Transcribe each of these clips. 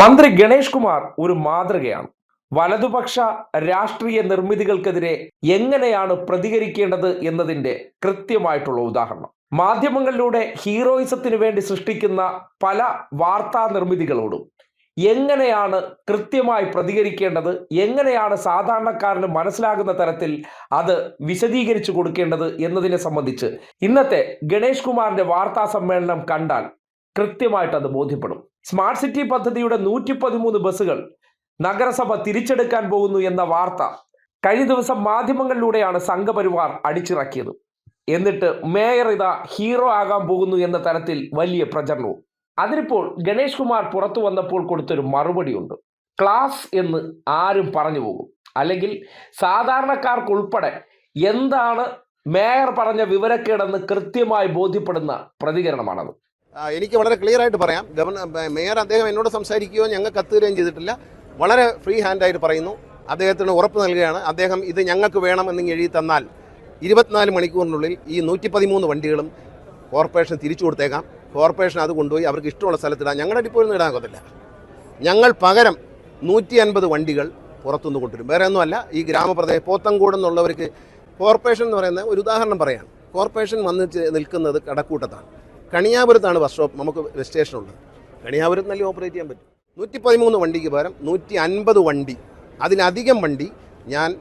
മന്ത്രി ഗണേഷ് കുമാർ ഒരു മാതൃകയാണ്. വലതുപക്ഷ രാഷ്ട്രീയ നിർമ്മിതികൾക്കെതിരെ എങ്ങനെയാണ് പ്രതികരിക്കേണ്ടത് എന്നതിന്റെ കൃത്യമായിട്ടുള്ള ഉദാഹരണം. മാധ്യമങ്ങളിലൂടെ ഹീറോയിസത്തിന് വേണ്ടി സൃഷ്ടിക്കുന്ന പല വാർത്താ നിർമ്മിതികളോടും എങ്ങനെയാണ് കൃത്യമായി പ്രതികരിക്കേണ്ടത് എങ്ങനെയാണ് സാധാരണക്കാരന് മനസ്സിലാകുന്ന തരത്തിൽ അത് വിശദീകരിച്ചു കൊടുക്കേണ്ടത് എന്നതിനെ സംബന്ധിച്ച് ഇന്നത്തെ ഗണേഷ് കുമാറിന്റെ വാർത്താ സമ്മേളനം കണ്ടാൽ കൃത്യമായിട്ട് അത് ബോധ്യപ്പെടും. സ്മാർട്ട് സിറ്റി പദ്ധതിയുടെ നൂറ്റി പതിമൂന്ന് ബസ്സുകൾ നഗരസഭ തിരിച്ചെടുക്കാൻ പോകുന്നു എന്ന വാർത്ത കഴിഞ്ഞ ദിവസം മാധ്യമങ്ങളിലൂടെയാണ് സംഘപരിവാർ അടിച്ചിറക്കിയത്. എന്നിട്ട് മേയർ ഇതാ ഹീറോ ആകാൻ പോകുന്നു എന്ന തരത്തിൽ വലിയ പ്രചരണവും. അതിനിപ്പോൾ ഗണേഷ് കുമാർ പുറത്തു വന്നപ്പോൾ കൊടുത്തൊരു മറുപടിയുണ്ട്. ക്ലാസ് എന്ന് ആരും പറഞ്ഞു പോകും. അല്ലെങ്കിൽ സാധാരണക്കാർക്കുൾപ്പെടെ എന്താണ് മേയർ പറഞ്ഞ വിവരക്കേടെന്ന് കൃത്യമായി ബോധ്യപ്പെടുന്ന പ്രതികരണമാണത്. എനിക്ക് വളരെ ക്ലിയർ ആയിട്ട് പറയാം. ഗവർണർ മേയർ അദ്ദേഹം എന്നോട് സംസാരിക്കുകയോ ഞങ്ങൾ കത്തുകയും ചെയ്തിട്ടില്ല. വളരെ ഫ്രീ ഹാൻഡായിട്ട് പറയുന്നു. അദ്ദേഹത്തിന് ഉറപ്പ് നൽകുകയാണ്. അദ്ദേഹം ഇത് ഞങ്ങൾക്ക് വേണമെന്ന് എഴുതി തന്നാൽ ഇരുപത്തിനാല് മണിക്കൂറിനുള്ളിൽ ഈ നൂറ്റി പതിമൂന്ന് വണ്ടികളും കോർപ്പറേഷൻ തിരിച്ചു കൊടുത്തേക്കാം. കോർപ്പറേഷൻ അത് കൊണ്ടുപോയി അവർക്ക് ഇഷ്ടമുള്ള സ്ഥലത്തിടാം ഞങ്ങളുടെ ഡിപ്പോയിൽ ഇടാൻ ഒക്കത്തില്ല. ഞങ്ങൾ പകരം നൂറ്റി അൻപത് വണ്ടികൾ പുറത്തുനിന്ന് കൊണ്ടുവരും. വേറെ ഒന്നുമല്ല ഈ ഗ്രാമപ്രദേശം പോത്തങ്കോട് എന്നുള്ളവർക്ക് കോർപ്പറേഷൻ എന്ന് പറയുന്ന ഒരു ഉദാഹരണം പറയാം. കോർപ്പറേഷൻ വന്ന് നിൽക്കുന്നത് കടക്കൂട്ടത്താണ്. കണിയാപുരത്താണ് ബസ് സ്റ്റോപ്പ് നമുക്ക് ബസ് സ്റ്റേഷൻ ഉള്ളത് കണിയാപുരത്ത് നല്ല ഓപ്പറേറ്റ് ചെയ്യാൻ പറ്റും. നൂറ്റി പതിമൂന്ന് വണ്ടിക്ക് പകരം നൂറ്റി അൻപത് വണ്ടി. അതിലധികം വണ്ടി ഞാൻ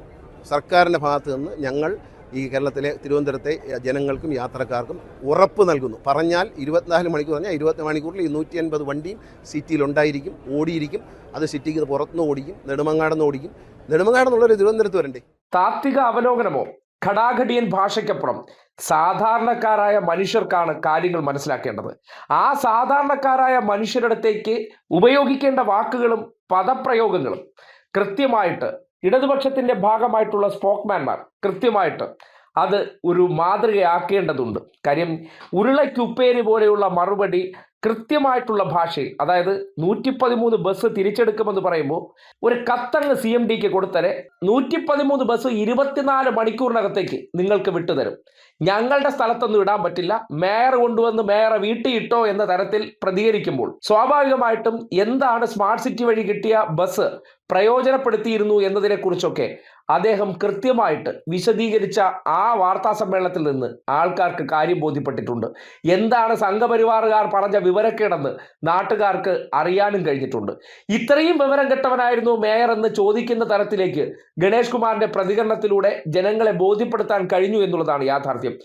സർക്കാരിന്റെ ഭാഗത്ത് നിന്ന് ഞങ്ങൾ ഈ കേരളത്തിലെ തിരുവനന്തപുരത്തെ ജനങ്ങൾക്കും യാത്രക്കാർക്കും ഉറപ്പ് നൽകുന്നു. പറഞ്ഞാൽ ഇരുപത്തിനാല് മണിക്കൂർ പറഞ്ഞാൽ ഇരുപത്തി മണിക്കൂറിൽ ഈ നൂറ്റി അൻപത് വണ്ടിയും സിറ്റിയിലുണ്ടായിരിക്കും ഓടിയിരിക്കും. അത് സിറ്റിക്ക് പുറത്തുനിന്ന് ഓടിക്കും നെടുമങ്ങാടെന്ന് ഓടിക്കും. നെടുമങ്ങാടെന്നുള്ളൊരു തിരുവനന്തപുരത്ത് വരണ്ടേ? താത്വിക അവലോകനമോ? ഘടാഘടിയൻ ഭാഷയ്ക്കപ്പുറം. സാധാരണക്കാരായ മനുഷ്യർക്കാണ് കാര്യങ്ങൾ മനസ്സിലാക്കേണ്ടത്. ആ സാധാരണക്കാരായ മനുഷ്യരിടത്തേക്ക് ഉപയോഗിക്കേണ്ട വാക്കുകളും പദപ്രയോഗങ്ങളും കൃത്യമായിട്ട് ഇടതുപക്ഷത്തിന്റെ ഭാഗമായിട്ടുള്ള സ്പോക്മാൻമാർ കൃത്യമായിട്ട് അത് ഒരു മാതൃകയാക്കേണ്ടതുണ്ട്. കാര്യം ഉരുളയ്ക്കുപ്പേരി പോലെയുള്ള മറുപടി കൃത്യമായിട്ടുള്ള ഭാഷയിൽ അതായത് നൂറ്റി പതിമൂന്ന് ബസ് തിരിച്ചെടുക്കുമെന്ന് പറയുമ്പോൾ ഒരു കത്തങ്ങ് സി എം ഡിക്ക് കൊടുത്തരെ നൂറ്റി പതിമൂന്ന് ബസ് ഇരുപത്തിനാല് മണിക്കൂറിനകത്തേക്ക് നിങ്ങൾക്ക് വിട്ടുതരും. ഞങ്ങളുടെ സ്ഥലത്തൊന്നും ഇടാൻ പറ്റില്ല. മേയർ കൊണ്ടുവന്ന് മേയറെ വീട്ടിൽ ഇട്ടോ എന്ന തരത്തിൽ പ്രതികരിക്കുമ്പോൾ സ്വാഭാവികമായിട്ടും എന്താണ് സ്മാർട്ട് സിറ്റി വഴി കിട്ടിയ ബസ് പ്രയോജനപ്പെടുത്തിയിരുന്നു എന്നതിനെക്കുറിച്ചൊക്കെ അദ്ദേഹം കൃത്യമായിട്ട് വിശദീകരിച്ച ആ വാർത്താ സമ്മേളനത്തിൽ നിന്ന് ആൾക്കാർക്ക് കാര്യം ബോധ്യപ്പെട്ടിട്ടുണ്ട്. എന്താണ് സംഘപരിവാറുകാർ പറഞ്ഞ വിവരക്കേടെന്ന് നാട്ടുകാർക്ക് അറിയാനും കഴിഞ്ഞിട്ടുണ്ട്. ഇത്രയും വിവരം കെട്ടവനായിരുന്നു മേയർ എന്ന് ചോദിക്കുന്ന തരത്തിലേക്ക് ഗണേഷ് കുമാറിന്റെ പ്രതികരണത്തിലൂടെ ജനങ്ങളെ ബോധ്യപ്പെടുത്താൻ കഴിഞ്ഞു എന്നുള്ളതാണ് യാഥാർത്ഥ്യം.